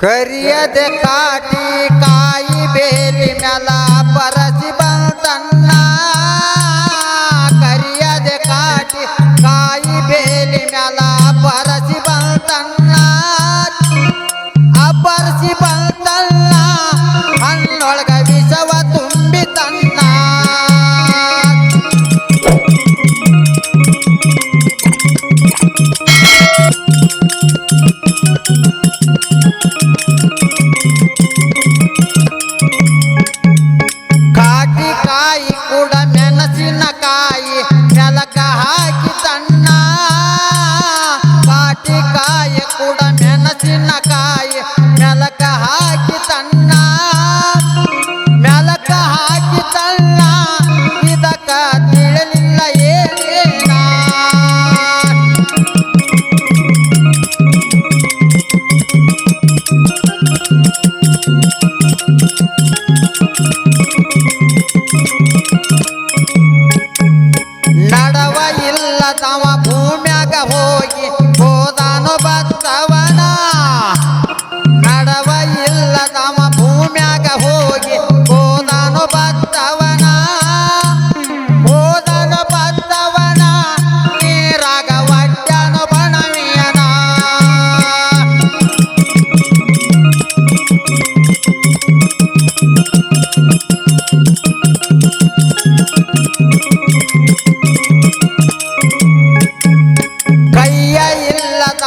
ಕರಿಯದೆ ಕಾಟಿ ಕಾಯಿ ಬೇಲಿ ಮ್ಯಾಲ ಪರಸಿ ಬಂತನ್ನ ಕರಿಯದೆ ಕಾಟಿ ಕಾಯಿ ಬೇಲಿ ಮ್ಯಾಲ ಪರಸಿ ಬಂತನ್ನ ಅಪರಸಿ ಬಂತಲ್ಲ ಯಾವ ಇಲ್ಲ ತವ ಭೂಮ್ಯಾಗ ಹೋಗಿ ಹೋದಾನು ಬತ್ತವನ. ನಡವ ಇಲ್ಲ ತವ ಭೂಮ್ಯಾಗ ಹೋಗಿ ಹೋದಾನು ಬತ್ತ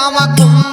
ರಾಮ ಕುಂಭ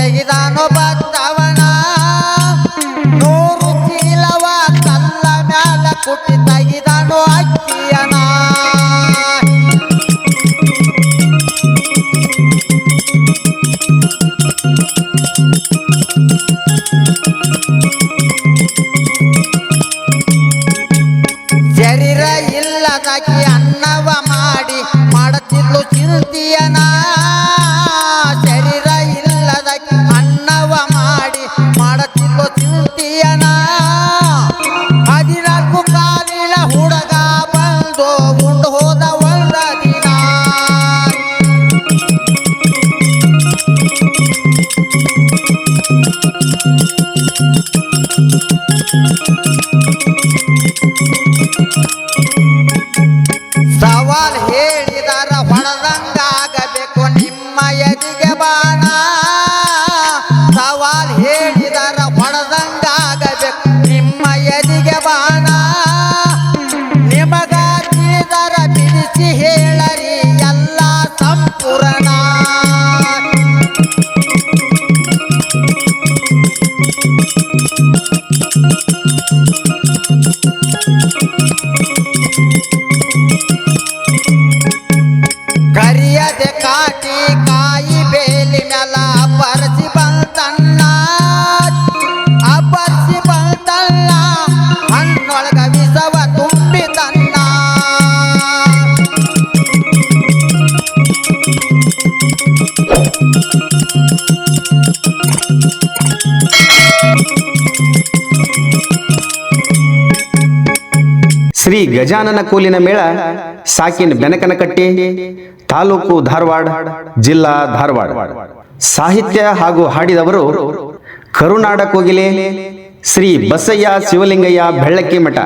ತೆಗಿದಾನೋ ಬತ್ತವನ ನೂರು ಚೀಲವ ಕಲ್ಲ ಮ್ಯಾಲ ಕುಟ್ಟಿ ತೆಗಿದಾನೋ ಅಕ್ಕಿಯನ ಶರೀರ ಇಲ್ಲದ ಶ್ರೀ ಗಜಾನನ ಕೋಲಿನ ಮೇಳ ಸಾಕಿನ ಬೆನಕನ ಕಟ್ಟೆ ತಾಲೂಕು ಧಾರವಾಡ, ಜಿಲ್ಲಾ ಧಾರವಾಡ. ಸಾಹಿತ್ಯ ಹಾಗೂ ಹಾಡಿದವರು ಕರುನಾಡ ಕೋಗಿಲೆ ಶ್ರೀ ಬಸಯ್ಯ ಶಿವಲಿಂಗಯ್ಯ ಬೆಳ್ಳಕ್ಕಿ ಮಠ.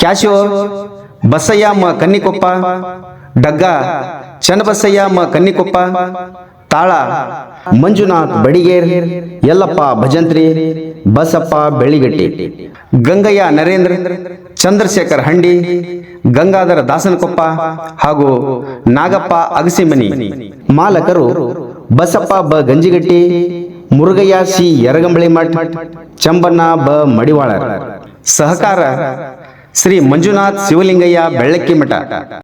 ಕ್ಯಾಶೋ ಬಸಯ್ಯ ಮ ಕನ್ನಿಕೊಪ್ಪ, ಡಗ್ಗ ಚನ್ನಬಸಯ್ಯ ಮ ಕನ್ನಿಕೊಪ್ಪ, ತಾಳ ಮಂಜುನಾಥ್ ಬಡಿಗೇರ್, ಯಲ್ಲಪ್ಪ ಭಜಂತ್ರಿ ಬಸಪ್ಪ ಬೆಳಿಗಟ್ಟಿ ಗಂಗಯ್ಯ ನರೇಂದ್ರ, ಚಂದ್ರಶೇಖರ್ ಹಂಡಿ, ಗಂಗಾಧರ ದಾಸನಕೊಪ್ಪ ಹಾಗೂ ನಾಗಪ್ಪ ಅಗಸಿಮನಿ. ಮಾಲಕರು ಬಸಪ್ಪ ಬ ಗಂಜಿಗಟ್ಟಿ, ಮುರುಗಯ್ಯ ಸಿ ಯರಗಂಬಳಿ ಮಠ್, ಚಂಬಣ್ಣ ಬ ಮಡಿವಾಳ ಸಹಕಾರ ಶ್ರೀ ಮಂಜುನಾಥ್ ಶಿವಲಿಂಗಯ್ಯ ಬೆಳ್ಳಕ್ಕಿ ಮಠ.